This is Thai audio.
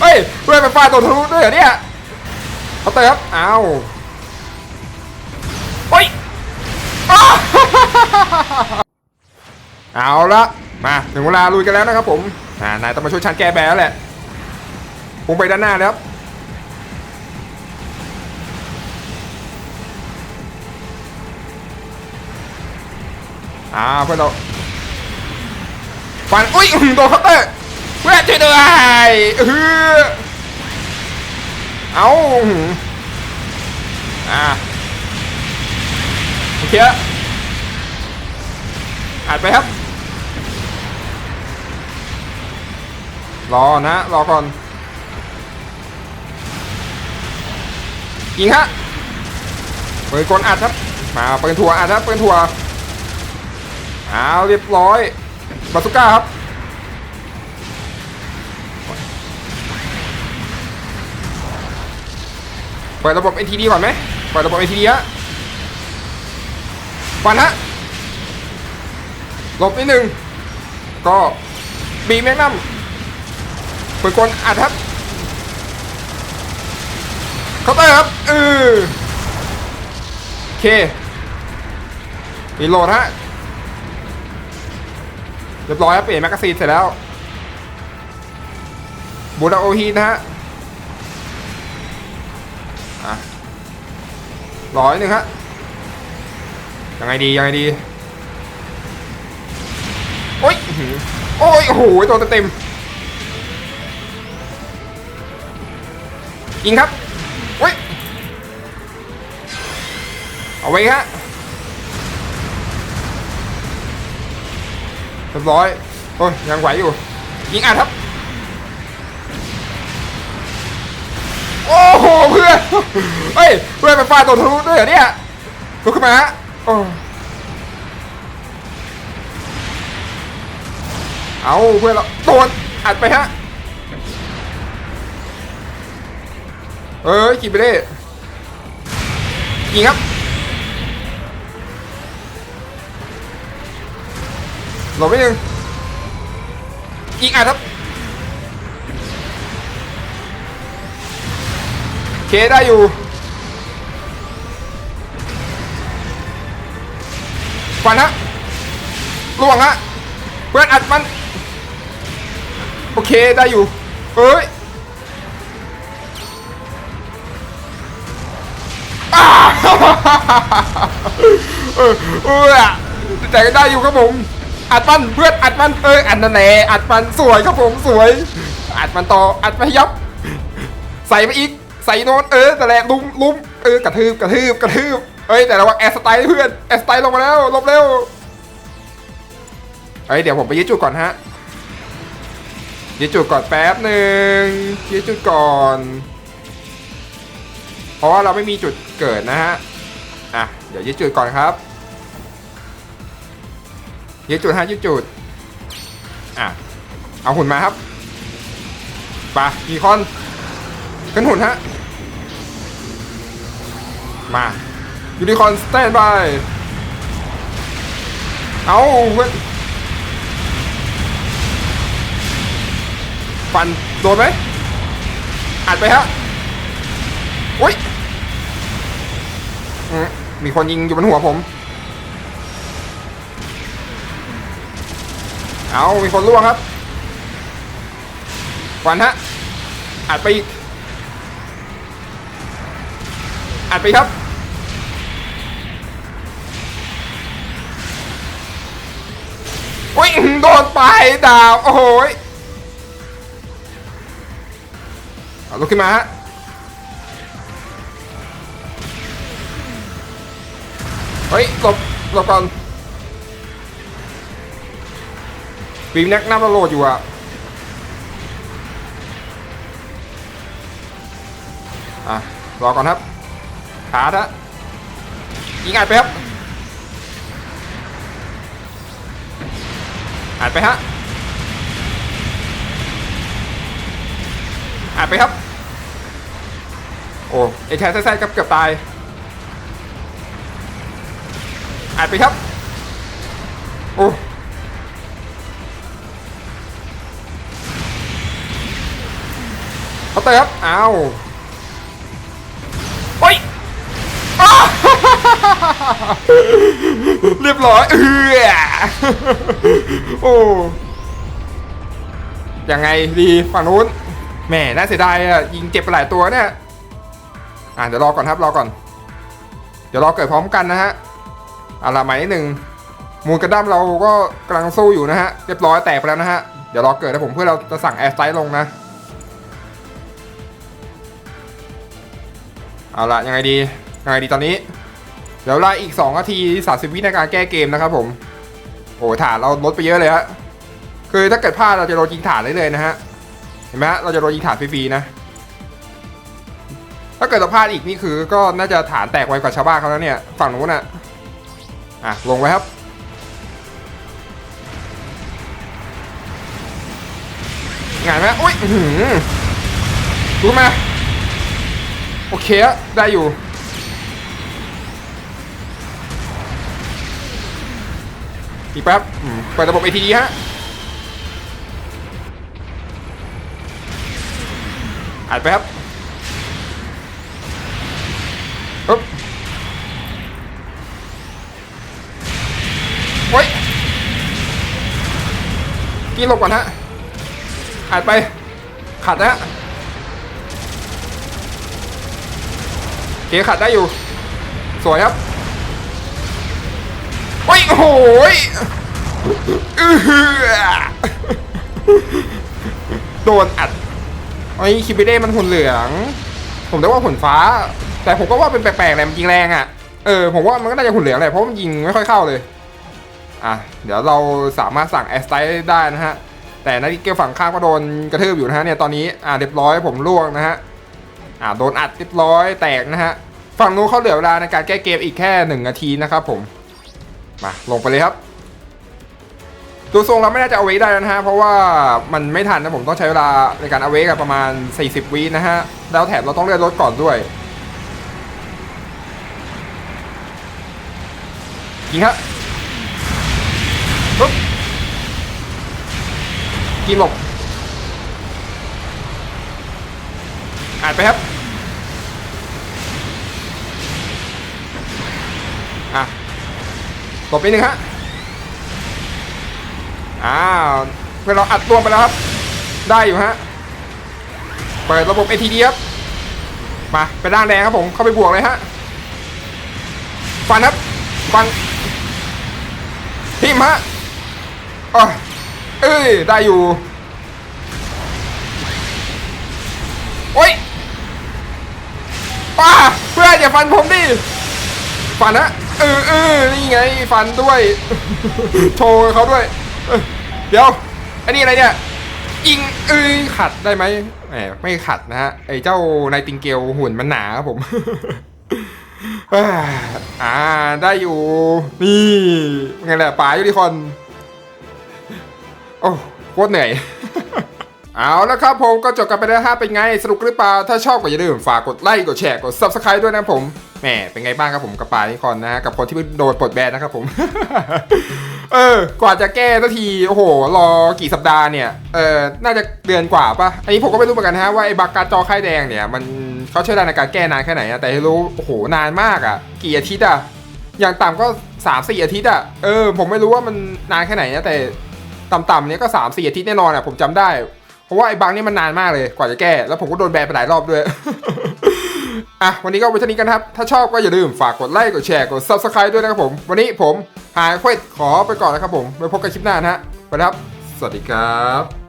เฮ้ยเพื่อนเป็นฝ่ายตัวทะลุด้วยเหรอเนี่ยเขาเตอร์ครับอ้าวโอ้ยอ้าวเอาละมาถึงเวลาลุยกันแล้วนะครับผมอ่านายต้องมาช่วยฉันแก้แบแล้วแหละพุ่งไปด้านหน้าเลยครับอ่าเพื่อนเราฟันอุ้ยโดนเคาน์เตอร์ เพื่อนช่วยด้วยเออเอาอ่าโอเคอัดไปครับ รอนะ รอก่อนยิงฮะเปิดกลอัดครับ มาเปิดถั่วอัดครับเปิดถั่วเอาเรียบร้อยบาสุก้าครับ เปิดระบบ NTD ก่อนไหมเปิดระบบ NTD ฮะฟันฮะหลบนิดนึงก็บีแมกนัมเปิดกลอัดครับเคาน์เตอร์ครับเออโอเครีโหลดฮะเรียบร้อยครับเปลี่ยนแมกกาซีนเสร็จแล้วบูดาโอฮีนะฮะ ร้อยหนึ่งฮะยังไงดียังไงดีโอ้ยโอ้ยโอ้โหโดนเต็มยิงครับโอ้ยเอาไว้ฮะเรียบร้อยโอ้ยยังไหวอยู่ยิงอัดครับโอ้โห เพื่อนเฮ้ยเพื่อนเป็นฝ่ายตัวทะลุด้วยเหรอเนี่ยลุกขึ้นมาฮะเอาเพื่อนเราโดนอัดไปฮะเอ้ยขี่ไปได้ยิงครับหลบไปหนึ่งยิงอัดครับ เคได้อยู่ ฟันฮะล่วงฮะเพื่อนอัดมัน โอเคได้อยู่เฮ้ยเออเออแต่ก็ได้อยู่ครับผม อัดมันเพื่อนอัดมันเอ้ยอัดนั่นแหละอัดมันสวยครับผมสวย อัดมันต่ออัดไปยับ ใส่ไปอีก ใส่โน้ตเออแต่แหละลุมลุมเออกระทืบกระทืบกระทืบเอ้ยแต่ระวังแอสไตล์เพื่อนแอสไตล์ลงมาแล้วลบเร็วเอ้ยเดี๋ยวผมไปยึดจุดก่อนฮะยึดจุดก่อนแป๊บหนึ่งยึดจุดก่อนเพราะว่าเราไม่มีจุดเกิดนะฮะอะเดี๋ยวยึดจุดก่อนครับยึดจุดฮะยึดจุดอะเอาหุ่นมาครับไปมีคอนขึ้นหุ่นฮะ มายูนิคอนสแตนบาย เอาเพื่อนฟันโดนไหมอัดไปฮะโอ้ยมมีคนยิงอยู่บนหัวผม เอามีคนล่วงครับฟันฮะอัดไปอีก อัดไปครับ โอ้ยโดนไปดาว โอ้โหเอาลุกขึ้นมาฮะเฮ้ยหลบหลบก่อนปีน็กน้ำราโลดอยู่อะอะรอก่อนครับ ขาดฮะยิงอัดไปครับอัดไปฮะอัดไปครับ โอ้ไอแทนแท้ๆกับเกือบตายอัดไปครับ โอ้เขาเตอร์ครับ อ้าว เรียบร้อยเออโอ้ยังไงดีฝั่งนู้นแหม่น่าเสียดายอะยิงเจ็บไปหลายตัวเนี่ยอะเดี๋ยวรอก่อนครับรอก่อน เดี๋ยวรอเกิดพร้อมกันนะฮะเอาละหมายนิดหนึ่งมูลกระดั้มเราก็กำลังสู้อยู่นะฮะเรียบร้อยแตกไปแล้วนะฮะเดี๋ยวรอเกิดนะผมเพื่อเราจะสั่งแอร์สไตล์ลงนะเอาละยังไงดียังไงดีตอนนี้ ดี๋ยวเวลาอีก2นาที30วิในการแก้เกมนะครับผม โอ้ฐานเราลดไปเยอะเลยฮะคือถ้าเกิดพลาดเราจะโดนยิงฐานได้เลยนะฮะเห็นไหมเราจะโดนยิงฐานฟรีๆนะ ถ้าเกิดเราพลาดอีกนี่คือ ก็น่าจะฐานแตกไวกว่าชาวบ้านเขาแล้วเนี่ยฝั่งนู้นน่ะอะลงไว้ครับงานไหมอุ้ยรู้ไหมโอเคอะได้อยู่ อีกแป๊บเปิดระบบ ATD ฮะอัดไปครับปึ๊บโอ้ยกินหลบก่อนฮะอัดไป ขัดนะฮะเกขัดได้อยู่ สวยครับ โอ้ยโหยอือหือโดนอัดไอ้คิบิเด้มันหุ่นเหลือง ผมได้ว่าหุ่นฟ้า แต่ผมก็ว่าเป็นแปลกๆแหละมันยิงแรงอะ เออ ผมว่ามันก็น่าจะหุ่นเหลืองแหละเพราะมันยิงไม่ค่อยเข้าเลย อะ เดี๋ยวเราสามารถสั่งแอสไตได้นะฮะ แต่นาฬิกาฝั่งข้างก็โดนกระทืบอยู่นะฮะเนี่ยตอนนี้ อะเรียบร้อยผมล่วงนะฮะ อะโดนอัดเรียบร้อยแตกนะฮะ ฝั่งนู้นเขาเหลือเวลาในการแก้เกมอีกแค่หนึ่งนาทีนะครับผม มาลงไปเลยครับดูทรงเราไม่น่าจะเอาไว้ได้แล้วนะฮะ เพราะว่ามันไม่ทันนะผมต้องใช้เวลาในการเอาไว้กันประมาณ 40 วินะฮะ แล้วแถมเราต้องเลื่อนรถก่อนด้วยยิงครับปุ๊บกินหลบอ่านไปครับ หลบไปหนึ่งฮะ อ้าวเพื่อนเราอัดรวมไปแล้วครับ ได้อยู่ฮะ เปิดระบบ ATD ครับ มาไปร่างแดงครับผม เข้าไปบวกเลยฮะ ฟันครับ ฟันทิมฮะอ๋อเอ้ย ได้อยู่ โอ้ยป้าเพื่อนอย่าฟันผมดิ ฟันฮะ เออเออนี่ไงฟันด้วยโชว์เขาด้วย เดี๋ยวอันนี้อะไรเนี่ยยิงเอ้ยขัดได้ไหมแหมไม่ขัดนะฮะไอ้เจ้านายติงเกลหุ่นมันหนาครับผมอ่าได้อยู่นี่ไงแหละป๋ายูนิคอนโอ้โคตรเหนื่อยเอาแล้วครับผมก็จบกันไปแล้วฮะเป็นไง สนุกหรือเปล่า ถ้าชอบก็อย่าลืมฝากกดไลค์กดแชร์กด subscribe ด้วยนะผม แหมเป็นไงบ้างครับผมกับป๋ายูนิคอนนะฮะกับคนที่โดนปลดแบนนะครับผม เออกว่าจะแก้สักทีโอ้โห รอกี่สัปดาห์เนี่ยเออน่าจะเดือนกว่าปะอันนี้ผมก็ไม่รู้เหมือนกันนะฮะว่าไอ้บักการจอค่ายแดงเนี่ยมันเขาใช้เวลาในการแก้นานแค่ไหนอะแต่ให้รู้โอ้โหนานมากอะกี่อาทิตย์อะอย่างต่ำก็3ามสี่อาทิตย์อะเออผมไม่รู้ว่ามันนานแค่ไหนนะแต่ต่ำๆเนี่ยก็3ามสี่อาทิตย์แน่นอนอะผมจำได้ เพราะว่าไอ้บังนี่มันนานมากเลยกว่าจะแก้ แล้วผมก็โดนแบนไปหลายรอบด้วย อะวันนี้ก็ไว้เท่านี้กันครับ ถ้าชอบก็อย่าลืมฝากกดไลค์ กดแชร์ กด subscribe ด้วยนะครับผม วันนี้ผมหายเควสขอไปก่อนนะครับผมไว้พบกันคลิปหน้านะฮะไปนะครับ สวัสดีครับ